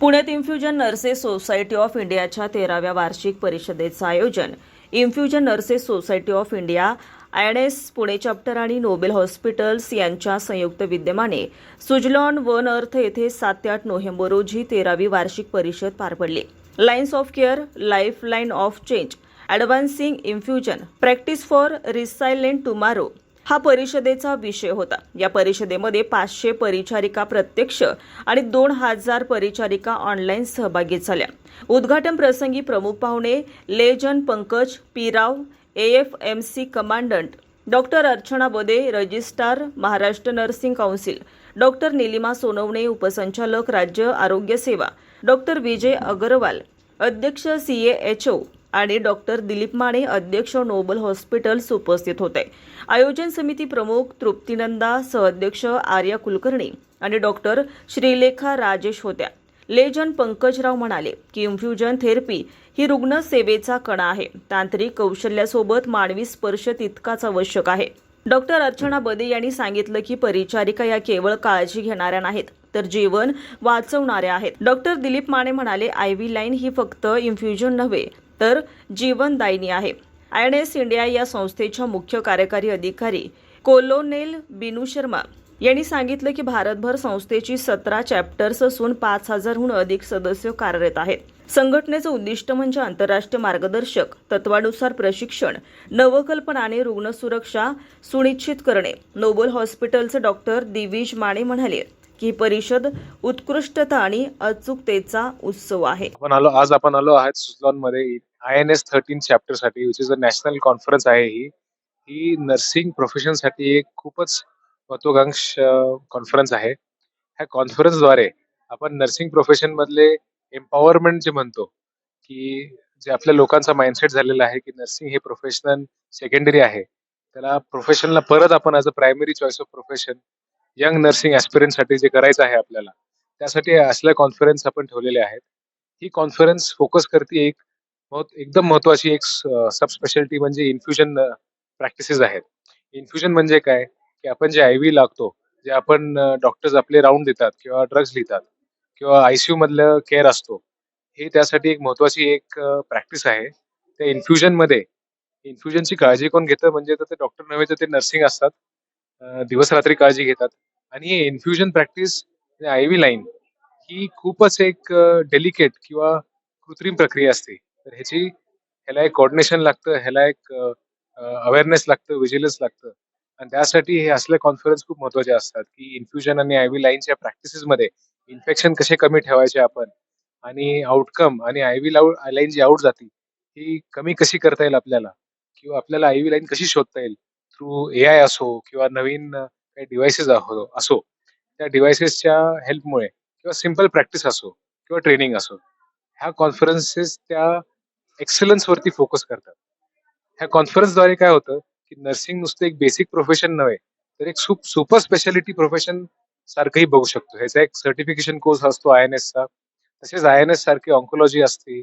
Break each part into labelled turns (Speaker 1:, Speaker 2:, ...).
Speaker 1: पुण्यात infusion nurses society of इंडियाच्या तेराव्या वार्षिक परिषदेचं आयोजन. Infusion nurses society of India I S Pune chapter आणि नोबेल हॉस्पिटल्स यांच्या संयुक्त विद्यमाने सुजलॉन वन अर्थ येथे सात ते आठ नोव्हेंबर रोजी तेरावी वार्षिक परिषद पार पडली. Lines of care life line of change advancing infusion practice for resilient tomorrow हा परिषदेचा विषय होता. या परिषदेमध्ये पाचशे परिचारिका प्रत्यक्ष आणि दोन हजार परिचारिका ऑनलाईन सहभागी झाल्या. उद्घाटन प्रसंगी प्रमुख पाहुणे lesion Pankaj Pirav F M C commandant doctor Archana Bade registrar Maharashtra nursing council doctor Nilima Sonawane उपसंचालक राज्य आरोग्य सेवा डॉक्टर विजय अगरवाल अध्यक्ष सी ए एच ओ आणि डॉक्टर दिलीप माने अध्यक्ष नोबल हॉस्पिटल्स उपस्थित होते. आयोजन समिती प्रमुख तृप्तीनंदा सहअध्यक्ष आर्या कुलकर्णी आणि डॉक्टर श्रीलेखा राजेश होत्या. लेजन पंकजराव म्हणाले की इन्फ्युजन थेरपी ही रुग्ण सेवेचा कणा आहे. तांत्रिक कौशल्यासोबत मानवी स्पर्श तितकाच आवश्यक आहे. डॉक्टर अर्चना बदे यांनी सांगितलं की परिचारिका या केवळ काळजी घेणाऱ्या नाहीत तर जीवन वाचवणाऱ्या आहेत. डॉक्टर दिलीप माने म्हणाले आय व्ही लाईन ही फक्त इन्फ्युजन नव्हे तर जीवनदायिनी आहे. आय एन एस इंडिया या संस्थेच्या मुख्य कार्यकारी अधिकारी कोलोनेल बिनू शर्मा यांनी सांगितलं की भारतभर संस्थेची सतरा चॅप्टर्स असून पाच हजारहून अधिक सदस्य कार्यरत आहेत. संघटनेचं उद्दिष्ट म्हणजे आंतरराष्ट्रीय मार्गदर्शक तत्वानुसार प्रशिक्षण नवकल्पना आणि रुग्ण सुरक्षा सुनिश्चित करणे. नोबल हॉस्पिटलचे डॉक्टर दिविज माने म्हणाले ही परिषद उत्कृष्टता आणि अचूकतेचा उत्सव आहे.
Speaker 2: आपण आलो आज आपण आलो आहात मध्ये I N S thirteen चॅप्टरसाठी which is a national conference आहे ही. ही नर्सिंग प्रोफेशनसाठी एक खूपच महत्वाकांक्ष कॉन्फरन्स आहे. ह्या कॉन्फरन्सद्वारे आपण नर्सिंग प्रोफेशन मधले एम्पॉवरमेंट जे म्हणतो की जे आपल्या लोकांचा माइंडसेट झालेला आहे की नर्सिंग हे प्रोफेशनल सेकंडरी आहे. त्याला प्रोफेशनला परत आपण as a primary choice of profession young nursing ऍस्पिरंटसाठी जे करायचं आहे आपल्याला त्यासाठी असल्या कॉन्फरन्स आपण ठेवलेले आहेत. ही कॉन्फरन्स फोकस करते एक एकदम महत्वाची एक सब स्पेशालिटी म्हणजे इन्फ्युजन प्रॅक्टिसेस आहेत. इन्फ्युजन म्हणजे काय? की आपण जे आय व्ही लागतो जे आपण डॉक्टर्स आपले राऊंड देतात किंवा ड्रग्ज लिहितात किंवा आयसीयू मधलं केअर असतो हे त्यासाठी एक महत्वाची एक प्रॅक्टिस आहे. त्या इन्फ्युजनमध्ये इन्फ्युजनची काळजी कोण घेतं? म्हणजे तर ते डॉक्टर नव्हे तर ते नर्सिंग असतात. दिवस रात्री काळजी घेतात. आणि हे infusion practice I V line ही खूपच एक डेलिकेट किंवा कृत्रिम प्रक्रिया असते. तर ह्याची ह्याला एक कॉर्डिनेशन लागतं ह्याला एक अवेअरनेस लागतं विजिलन्स लागतं. आणि त्यासाठी हे असले कॉन्फरन्स खूप महत्त्वाचे असतात की इन्फ्युजन आणि आय व्ही लाईनच्या प्रॅक्टिसेसमध्ये इन्फेक्शन कसे कमी ठेवायचे आपण आणि आउटकम आणि आय व्ही लाईन जी आउट जाते ही कमी कशी करता येईल आपल्याला? किंवा आपल्याला आय व्ही लाईन कशी शोधता येईल? थ्रू ए आय असो किंवा नवीन काही डिव्हाइसेस असो त्या डिव्हाइसेसच्या हेल्पमुळे किंवा सिंपल प्रॅक्टिस असो किंवा ट्रेनिंग असो ह्या कॉन्फरन्सेस त्या एक्सलन्सवरती फोकस करतात. ह्या कॉन्फरन्सद्वारे काय होतं की नर्सिंग नुसतं एक बेसिक प्रोफेशन नव्हे तर एक सुप सुपर स्पेशालिटी प्रोफेशन सारखंही बघू शकतो. ह्याचा एक सर्टिफिकेशन कोर्स असतो आय एन एसचा तसेच आय एन एस सारखी ऑन्कोलॉजी असते.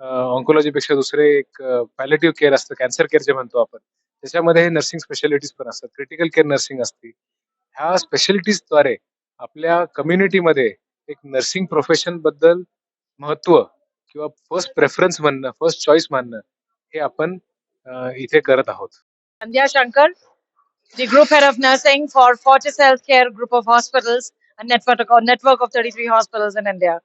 Speaker 2: ऑन्कोलॉजी पेक्षा दुसरे एक पॅलेटिव्ह केअर असतं कॅन्सर केअर जे म्हणतो आपण त्याच्यामध्ये नर्सिंग स्पेशालिटीज पण असतात क्रिटिकल केअर नर्सिंग असते ह्या स्पेशालिटीजद्वारे आपल्या कम्युनिटीमध्ये एक नर्सिंग प्रोफेशन बद्दल महत्व किंवा फर्स्ट प्रेफरन्स म्हणणं फर्स्ट चॉईस मानणं हे आपण अं, इथे करत आहोत
Speaker 3: Sandhya Shankar, the Group Head of Nursing for Fortis Healthcare Group of Hospitals, a network, a network of 33 hospitals in India.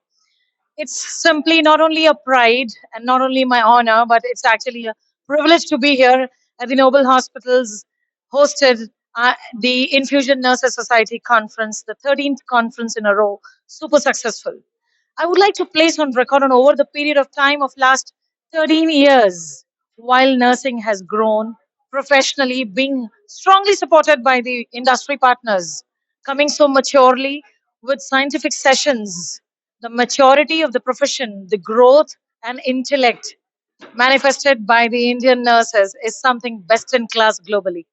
Speaker 3: It's simply not only a pride and not only my honor, but it's actually a privilege to be here at the Noble Hospitals hosted uh, the Infusion Nurses Society conference, the 13th conference in a row, super successful. I would like to place on record on over the period of time of last 13 years, while nursing has grown professionally, being strongly supported by the industry partners, coming so maturely with scientific sessions, the maturity of the profession, the growth and intellect manifested by the Indian nurses is something best in class globally.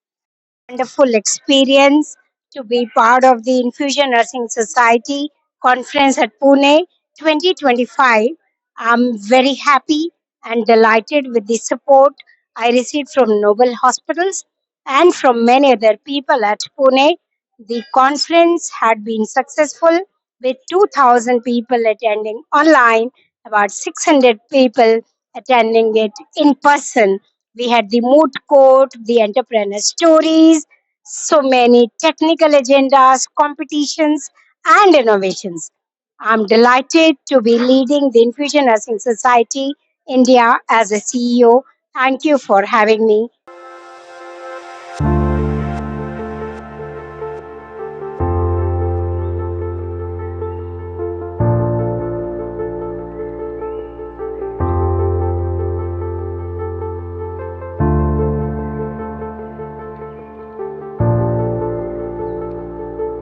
Speaker 4: wonderful experience to be part of the Infusion Nursing Society conference at Pune 2025. I'm very happy and delighted with the support I received from Noble Hospitals and from many other people at Pune. The conference had been successful. with 2,000 people attending online, about 600 people attending it in person. We had the moot court, the entrepreneur stories, so many technical agendas, competitions, and innovations. I'm delighted to be leading the Infusion Nursing Society India as a CEO. Thank you for having me